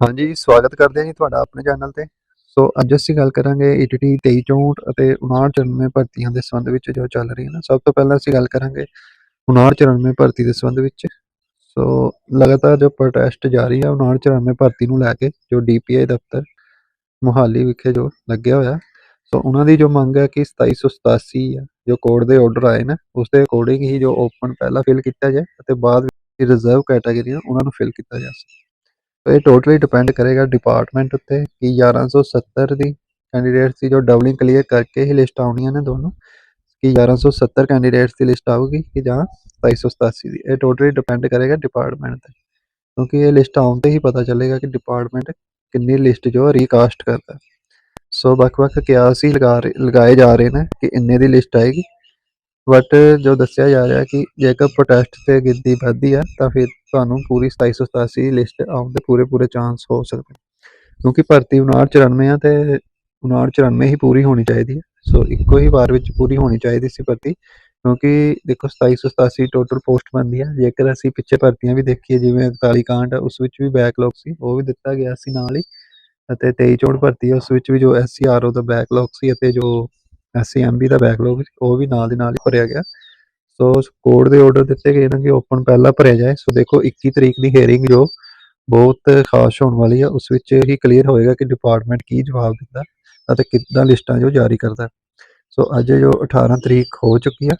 ਹਾਂਜੀ, ਸਵਾਗਤ ਕਰਦੇ ਹਾਂ ਜੀ ਤੁਹਾਡਾ ਆਪਣੇ ਚੈਨਲ ਤੇ। ਸੋ ਅੱਜ ਅਸੀਂ ਗੱਲ ਕਰਾਂਗੇ ਈਟੀਟੀ 2364 ਅਤੇ 5994 ਭਰਤੀਆਂ ਦੇ ਸੰਬੰਧ ਵਿੱਚ ਜੋ ਚੱਲ ਰਹੀ ਹੈ ਨਾ। ਸਭ ਤੋਂ ਪਹਿਲਾਂ ਅਸੀਂ ਗੱਲ ਕਰਾਂਗੇ 5994 ਭਰਤੀ ਦੇ ਸੰਬੰਧ ਵਿੱਚ। ਸੋ ਲਗਾਤਾਰ ਜੋ ਪ੍ਰੋਟੈਸਟ ਜਾਰੀ ਹੈ 5994 ਭਰਤੀ ਨੂੰ ਲੈ ਕੇ ਜੋ ਡੀਪੀਆਈ ਦਫ਼ਤਰ ਮੁਹਾਲੀ ਵਿਖੇ ਜੋ ਲੱਗਿਆ ਹੋਇਆ। ਸੋ ਉਹਨਾਂ ਦੀ ਜੋ ਮੰਗ ਹੈ ਕਿ 2787 ਆ ਜੋ ਕੋਰਟ ਦੇ ਆਰਡਰ ਆਏ ਨੇ ਉਸ ਦੇ ਅਕੋਰਡਿੰਗ ਹੀ ਜੋ ਓਪਨ ਪਹਿਲਾਂ ਫਿਲ ਕੀਤਾ ਜਾਏ ਅਤੇ ਬਾਅਦ ਵਿੱਚ ਰਿਜ਼ਰਵ ਕੈਟਾਗਰੀ ਉਹਨਾਂ ਨੂੰ ਫਿਲ ਕੀਤਾ ਜਾ ਸਕੇ। तो ये टोटली डिपेंड करेगा डिपार्टमेंट उत्ते कि 1170 ਦੀ ਕੈਂਡੀਡੇਟਸ ਦੀ ਜੋ ਡਬਲਿੰਗ ਕਲੀਅਰ ਕਰਕੇ ਹੀ ਲਿਸਟ ਆਉਣੀਆਂ ਨੇ ਦੋਨੋਂ ਕਿ 1170 ਕੈਂਡੀਡੇਟਸ ਦੀ ਲਿਸਟ ਆਊਗੀ ਕਿ ਜਾਂ 2787 ਦੀ ਇਹ ਟੋਟਲੀ ਡਿਪੈਂਡ ਕਰੇਗਾ ਡਿਪਾਰਟਮੈਂਟ ਤੇ ਕਿਉਂਕਿ ਇਹ ਲਿਸਟ ਆਉਣ ਤੇ ਹੀ ਪਤਾ ਚੱਲੇਗਾ ਕਿ ਡਿਪਾਰਟਮੈਂਟ ਕਿੰਨੀ ਲਿਸਟ ਜੋ ਰੀਕਾਸਟ ਕਰਦਾ ਸੋ ਵੱਖ-ਵੱਖ ਕਿਆਸ ਹੀ ਲਗਾ ਰਹੇ ਲਗਾਏ ਜਾ ਰਹੇ ਨੇ ਕਿ ਇੰਨੇ ਦੀ ਲਿਸਟ ਆਏਗੀ ਬਟ ਜੋ ਦੱਸਿਆ ਜਾ ਰਿਹਾ ਕਿ ਜੇਕਰ ਪ੍ਰੋਟੈਸਟ ਤੇ ਗਿਣਤੀ ਵੱਧਦੀ ਆ ਤਾਂ ਫਿਰ ਤੁਹਾਨੂੰ ਪੂਰੀ 2787 ਦੀ ਲਿਸਟ ਆਉਣ ਦੇ ਪੂਰੇ ਪੂਰੇ ਚਾਂਸ ਹੋ ਸਕਦੇ ਕਿਉਂਕਿ ਭਰਤੀ 5994 ਆ ਤੇ 5994 ਹੀ ਪੂਰੀ ਹੋਣੀ ਚਾਹੀਦੀ ਹੈ। ਸੋ ਇੱਕੋ ਹੀ ਵਾਰ ਵਿੱਚ ਪੂਰੀ ਹੋਣੀ ਚਾਹੀਦੀ ਸੀ ਭਰਤੀ ਕਿਉਂਕਿ ਦੇਖੋ 2787 ਟੋਟਲ ਪੋਸਟ ਬਣਦੀ ਹੈ। ਜੇਕਰ ਅਸੀਂ ਪਿੱਛੇ ਭਰਤੀਆਂ ਵੀ ਦੇਖੀਏ ਜਿਵੇਂ 41 ਕਾਂਡ ਉਸ ਵਿੱਚ ਵੀ ਬੈਕਲੌਗ ਸੀ ਉਹ ਵੀ ਦਿੱਤਾ ਗਿਆ ਸੀ ਨਾਲ ਹੀ। ਅਤੇ 23 ਚੋਣ ਭਰਤੀ ਆ, ਉਸ ਵਿੱਚ ਵੀ ਜੋ ਐਸਸੀਆਰਓ ਦਾ ਬੈਕਲੌਗ ਸੀ ਅਤੇ ਜੋ ਐਸਸੀਐਮਬੀ ਦਾ ਬੈਕਲੌਗ ਉਹ ਵੀ ਨਾਲ ਦੀ ਨਾਲ ਹੀ ਭਰਿਆ ਗਿਆ। ਸੋ ਕੋਡ ਦੇ ਆਰਡਰ ਦਿੱਤੇ ਗਏ ਨੇ ਕਿ ਓਪਨ ਪਹਿਲਾਂ ਭਰਿਆ ਜਾਏ। ਸੋ ਦੇਖੋ 21 ਤਰੀਕ ਦੀ ਹੀਅਰਿੰਗ ਜੋ ਬਹੁਤ ਖਾਸ ਹੋਣ ਵਾਲੀ ਆ, ਉਸ ਵਿੱਚ ਹੀ ਕਲੀਅਰ ਹੋਏਗਾ ਕਿ ਡਿਪਾਰਟਮੈਂਟ ਕੀ ਜਵਾਬ ਦਿੰਦਾ ਅਤੇ ਕਿੱਦਾਂ ਲਿਸਟਾਂ ਜੋ ਜਾਰੀ ਕਰਦਾ। ਸੋ ਅੱਜ ਜੋ 18 ਤਰੀਕ ਹੋ ਚੁੱਕੀ ਆ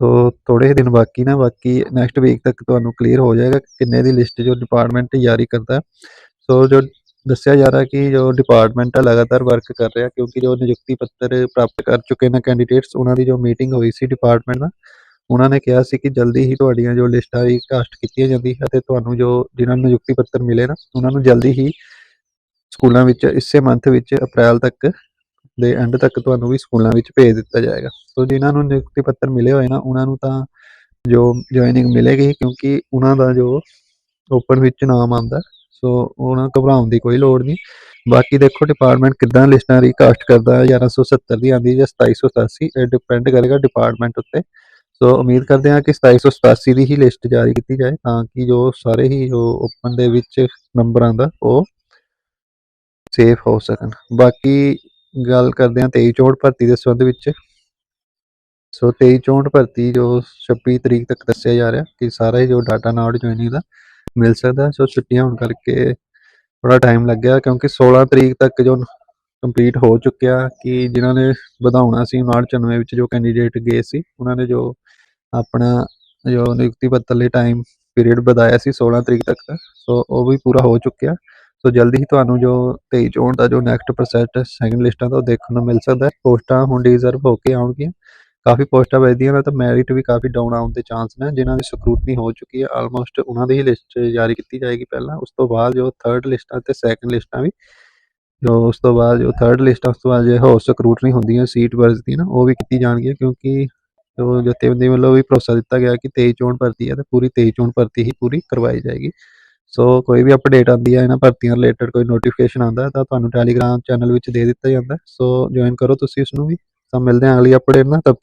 ਸੋ ਥੋੜੇ ਹੀ ਦਿਨ ਬਾਕੀ ਨਾ, ਬਾਕੀ ਨੈਕਸਟ ਵੀਕ ਤੱਕ ਤੁਹਾਨੂੰ ਕਲੀਅਰ ਹੋ ਜਾਏਗਾ ਕਿ ਕਿੰਨੇ ਦੀ ਲਿਸਟ ਜੋ ਡਿਪਾਰਟਮੈਂਟ ਜਾਰੀ ਕਰਦਾ। ਸੋ ਜੋ ਦੱਸਿਆ ਜਾ ਰਿਹਾ ਕਿ ਜੋ ਡਿਪਾਰਟਮੈਂਟ ਆ ਲਗਾਤਾਰ ਵਰਕ ਕਰ ਰਿਹਾ, ਕਿਉਂਕਿ ਜੋ ਨਿਯੁਕਤੀ ਪੱਤਰ ਪ੍ਰਾਪਤ ਕਰ ਚੁੱਕੇ ਨੇ ਕੈਂਡੀਡੇਟਸ ਉਹਨਾਂ ਦੀ ਜੋ ਮੀਟਿੰਗ ਹੋਈ ਸੀ ਡਿਪਾਰਟਮੈਂਟ ਨਾਲ, ਉਹਨਾਂ ਨੇ ਕਿਹਾ ਸੀ ਕਿ ਜਲਦੀ ਹੀ ਤੁਹਾਡੀਆਂ ਜੋ ਲਿਸਟਾਂ ਦੀ ਕਾਸਟ ਕੀਤੀਆਂ ਜਾਂਦੀ ਹੈ ਤੇ ਤੁਹਾਨੂੰ ਜੋ ਜਿਨ੍ਹਾਂ ਨੂੰ ਨਿਯੁਕਤੀ ਪੱਤਰ ਮਿਲੇ ਨਾ, ਉਹਨਾਂ ਨੂੰ ਜਲਦੀ ਹੀ ਸਕੂਲਾਂ ਵਿੱਚ, ਇਸੇ ਮੰਥ ਵਿੱਚ, ਅਪ੍ਰੈਲ ਤੱਕ ਦੇ ਐਂਡ ਤੱਕ ਤੁਹਾਨੂੰ ਵੀ ਸਕੂਲਾਂ ਵਿੱਚ ਭੇਜ ਦਿੱਤਾ ਜਾਏਗਾ। ਸੋ ਜਿਨ੍ਹਾਂ ਨੂੰ ਨਿਯੁਕਤੀ ਪੱਤਰ ਮਿਲੇ ਹੋਏ ਨਾ, ਉਹਨਾਂ ਨੂੰ ਤਾਂ ਜੋ ਜੁਆਇਨਿੰਗ ਮਿਲੇਗੀ, ਕਿਉਂਕਿ ਉਹਨਾਂ ਦਾ ਜੋ ਓਪਨ ਵਿੱਚ ਨਾਮ ਆਉਂਦਾ ਸੋ ਉਹਨਾਂ ਘਬਰਾਉਣ ਦੀ ਕੋਈ ਲੋੜ ਨਹੀਂ। ਬਾਕੀ ਦੇਖੋ ਡਿਪਾਰਟਮੈਂਟ ਕਿੱਦਾਂ ਲਿਸਟਾਂ ਰੀਕਾਸਟ ਕਰਦਾ ਹੈ 1170 ਦੀ ਆਂਦੀ ਜਾਂ 2787 ਇਹ ਡਿਪੈਂਡ ਕਰੇਗਾ ਡਿਪਾਰਟਮੈਂਟ ਉੱਤੇ। ਸੋ ਉਮੀਦ ਕਰਦੇ ਹਾਂ ਕਿ 2787 ਦੀ ਹੀ ਲਿਸਟ ਜਾਰੀ ਕੀਤੀ ਜਾਏ, ਤਾਂ ਕਿ ਜੋ ਸਾਰੇ ਹੀ ਜੋ ਓਪਨ ਦੇ ਵਿੱਚ ਨੰਬਰਾਂ ਦਾ ਉਹ ਸੇਫ ਹੋ ਸਕਣ। ਬਾਕੀ ਗੱਲ ਕਰਦੇ ਹਾਂ 23 ਚੋਣ ਭਰਤੀ ਦੇ ਸੰਬੰਧ ਵਿੱਚ। ਸੋ 23 ਚੋਣ ਭਰਤੀ ਜੋ 26 ਤਰੀਕ ਤੱਕ ਦੱਸਿਆ ਜਾ ਰਿਹਾ ਕਿ ਸਾਰਾ ਹੀ ਜੋ ਡਾਟਾ ਨਾਡ ਜੁਆਇਨਿੰਗ ਦਾ ਮਿਲ ਸਕਦਾ, ਸੋ ਛੁੱਟੀਆਂ ਹੋਣ ਕਰਕੇ ਥੋੜਾ ਟਾਈਮ ਲੱਗਿਆ, ਕਿਉਂਕਿ 16 ਤਰੀਕ ਤੱਕ ਜੋ ਕੰਪਲੀਟ ਹੋ ਚੁੱਕਿਆ ਕਿ ਜਿਨ੍ਹਾਂ ਨੇ ਵਧਾਉਣਾ ਸੀ 99 ਵਿੱਚ ਜੋ ਕੈਂਡੀਡੇਟ ਗਏ ਸੀ, ਉਹਨਾਂ ਨੇ ਜੋ ਆਪਣਾ ਜੋ ਨਿਯੁਕਤੀ ਪੱਤਰ ਲਈ ਟਾਈਮ ਪੀਰੀਅਡ ਵਧਾਇਆ ਸੀ 16 ਤਰੀਕ ਤੱਕ ਦਾ, ਸੋ ਉਹ ਵੀ ਪੂਰਾ ਹੋ ਚੁੱਕਿਆ। ਸੋ ਜਲਦੀ ਹੀ ਤੁਹਾਨੂੰ ਜੋ 23 ਚੋਣ ਦਾ ਜੋ ਨੈਕਸਟ ਪ੍ਰੋਸੈਸ ਸੈਕੰਡ ਲਿਸਟਾਂ ਦਾ ਉਹ ਦੇਖਣ ਨੂੰ ਮਿਲ ਸਕਦਾ। ਹੈ ਪੋਸਟਾਂ ਹੁਣ ਰਿਜ਼ਰਵ ਹੋ ਕੇ ਆਉਣਗੀਆਂ। ਕਾਫੀ ਪੋਸਟਾਂ ਵੱਜਦੀਆਂ ਨੇ ਤਾਂ ਮੈਰਿਟ ਵੀ ਕਾਫੀ ਡਾਊਨ ਆਉਣ ਦੇ ਚਾਂਸ ਨੇ, ਜਿਨ੍ਹਾਂ ਦੀ ਸਕਰੂਟਨੀ ਹੋ ਚੁੱਕੀ ਹੈ ਆਲਮੋਸਟ ਉਹਨਾਂ ਦੀ ਹੀ ਲਿਸਟ ਜਾਰੀ ਕੀਤੀ ਜਾਏਗੀ ਪਹਿਲਾਂ, ਉਸ ਤੋਂ ਬਾਅਦ ਜੋ ਥਰਡ ਲਿਸਟਾਂ ਤੇ ਸੈਕੰਡ ਲਿਸਟਾਂ ਵੀ, ਜੋ ਉਸ ਤੋਂ ਬਾਅਦ ਜੋ ਥਰਡ ਲਿਸਟਾਂ ਉਸ ਤੋਂ ਬਾਅਦ ਜੇ ਹੋਰ ਸਕਰੂਟਨੀ ਹੁੰਦੀ ਹੈ ਸੀਟ ਵਰਜ਼ ਦੀ ਨਾ, ਉਹ ਵੀ ਕੀਤੀ ਜਾਣਗੀ ਕਿਉਂਕਿ ਜੋ ਜਥੇਬੰਦੀ ਵੱਲੋਂ ਵੀ ਭਰੋਸਾ ਦਿੱਤਾ ਗਿਆ ਕਿ 23 ਚੋਣ ਭਰਤੀ ਹੈ, ਤਾਂ ਪੂਰੀ 23 ਚੋਣ ਭਰਤੀ ਹੀ ਪੂਰੀ ਕਰਵਾਈ ਜਾਏਗੀ। ਸੋ ਕੋਈ ਵੀ ਅਪਡੇਟ ਆਉਂਦੀ ਹੈ, ਇਹਨਾਂ ਭਰਤੀਆਂ ਰਿਲੇਟਡ ਕੋਈ ਨੋਟੀਫਿਕੇਸ਼ਨ ਆਉਂਦਾ, ਤਾਂ ਤੁਹਾਨੂੰ ਟੈਲੀਗ੍ਰਾਮ ਚੈਨਲ ਵਿੱਚ ਦੇ ਦਿੱਤਾ ਜਾਂਦਾ। ਸੋ ਜੁਆਇਨ ਕਰੋ ਤੁਸੀਂ ਇਸ ਨੂੰ ਵੀ। ਤਾਂ ਮਿਲਦੇ ਹਾਂ ਅਗਲੀ ਅਪਡੇਟ ਨਾਲ ਤਬ